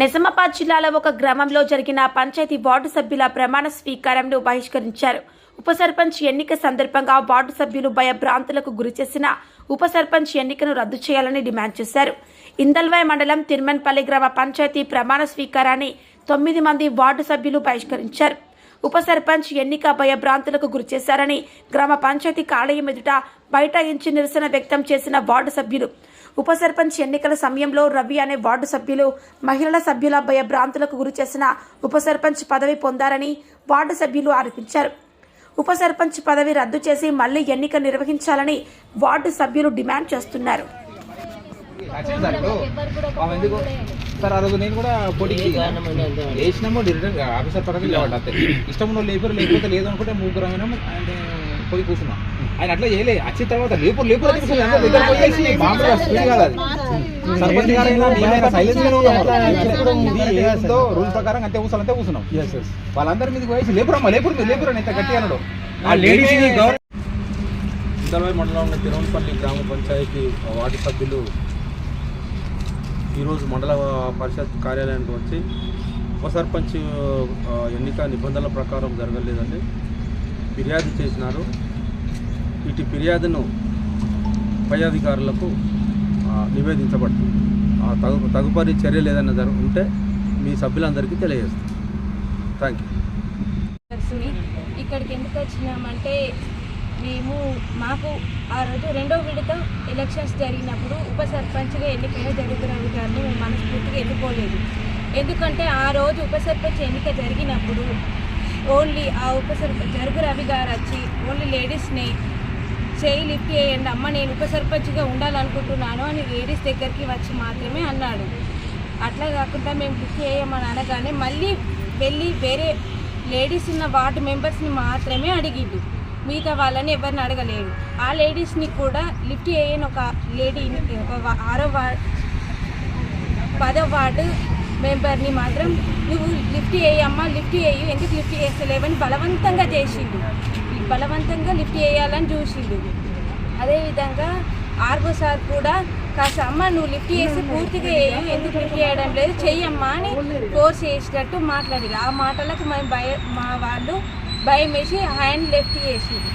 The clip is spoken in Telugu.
నిజామాబాద్ జిల్లాలో ఒక గ్రామంలో జరిగిన పంచాయతీ వార్డు సభ్యుల ప్రమాణ స్వీకారంను బహిష్కరించారు. ఉప సర్పంచ్ ఎన్నిక సందర్భంగా వార్డు సభ్యులు భయభ్రాంతులకు గురిచేసిన ఉప సర్పంచ్ ఎన్నికను రద్దు చేయాలని డిమాండ్ చేశారు. ఇందల్వాయ్ మండలం తిరుమన్పల్లి గ్రామ పంచాయతీ ప్రమాణ స్వీకారాన్ని తొమ్మిది మంది వార్డు సభ్యులు బహిష్కరించారు. ఉప సర్పంచ్ ఎన్నిక భయభ్రాంతులకు గురిచేశారని గ్రామ పంచాయతీ కాళయం ఎదుట బైఠాయించి నిరసన వ్యక్తం చేసిన వార్డు సభ్యులు ఉప సర్పంచ్ ఎన్నికల సమయంలో రవి అనే వార్డు సభ్యులు మహిళల సభ్యుల భయభ్రాంతులకు గురి చేసిన ఉప సర్పంచ్ పదవి పొందారని వార్డు సభ్యులు ఆరోపించారు. ఉప సర్పంచ్ పదవి రద్దు చేసి మళ్ళీ ఎన్నిక నిర్వహించాలని వార్డు సభ్యులు డిమాండ్ చేస్తున్నారు. సార్ ఆ రోజు నేను కూడా పోటీకి వేసినాము ఆఫీసర్ పరంగా ఇష్టం ఉన్న లేబర్ లేకపోతే లేదు అనుకుంటే ముగ్గురు పోయి కూర్చున్నాం. ఆయన అట్లా చేయలే. వచ్చిన తర్వాత లేపు లేపు అది. సర్పంచ్ గారైనా సైలెన్స్ రూల్ ప్రకారం అంతే కూర్చోాలి అంతే కూర్చున్నాం వాళ్ళందరి మీదకి పోయేసి లేపురమ్మా లేపురు మీరు లేపురు అని ఇంత గట్టి అన్నాడు. ఆ లేడీస్ ఇందలవై మండలంలో తిరుమలపల్లి గ్రామ పంచాయతీ వార్డు సభ్యులు ఈరోజు మండల పరిషత్ కార్యాలయానికి వచ్చి ఉప సర్పంచ్ ఎన్నిక నిబంధనల ప్రకారం జరగలేదండి. ఫిర్యాదు చేసినారు. ఇటు ఫిర్యాదును పై అధికారులకు నివేదించబడుతుంది. ఆ తగు తదుపరి చర్యలు ఏదైనా జరుగు ఉంటే మీ సభ్యులందరికీ తెలియజేస్తాం. థ్యాంక్ యూ ఇక్కడికి ఎందుకు వచ్చినామంటే మేము మాకు ఆ రోజు రెండో విడత ఎలక్షన్స్ జరిగినప్పుడు ఉప సర్పంచ్గా ఎన్నికైన జరుగుతున్న గారిని మేము మనస్ఫూర్తిగా ఎన్నుకోలేదు. ఎందుకంటే ఆ రోజు ఉప సర్పంచ్ ఎన్నిక జరిగినప్పుడు ఓన్లీ ఆ ఉప సర్పంచ్ జరుగు రవి గారు వచ్చి ఓన్లీ లేడీస్ని చేయి లిఫ్ట్ చేయండి. అమ్మ నేను ఉప సర్పంచ్గా ఉండాలనుకుంటున్నాను అని లేడీస్ దగ్గరికి వచ్చి మాత్రమే అన్నాడు. అట్లా కాకుండా మేము లిఫ్ట్ చేయమని అనగానే మళ్ళీ వెళ్ళి వేరే లేడీస్ ఉన్న వార్డు మెంబర్స్ని మాత్రమే అడిగిండు మిగతా వాళ్ళని ఎవరిని అడగలేదు. ఆ లేడీస్ని కూడా లిఫ్ట్ చేయని ఒక లేడీని ఒక ఆరో వార్డు పదో వార్డు మెంబర్ని మాత్రం నువ్వు లిఫ్ట్ చేయమ్మా లిఫ్ట్ చేయు ఎందుకు లిఫ్ట్ చేస్తలేవని బలవంతంగా చేసిండు బలవంతంగా లిఫ్ట్ చేయాలని చూసిండు. అదేవిధంగా ఆర్గో సార్ కూడా కాస్త అమ్మ నువ్వు లిఫ్ట్ చేసి పూర్తిగా వేయు ఎందుకు లిఫ్ట్ చేయడం లేదు చెయ్యమ్మా అని ఫోర్స్ చేసేటట్టు మాట్లాడారు. ఆ మాటలకు మేము భయ మా వాళ్ళు భయం వేసి హ్యాండ్ లెఫ్ట్ చేసిండు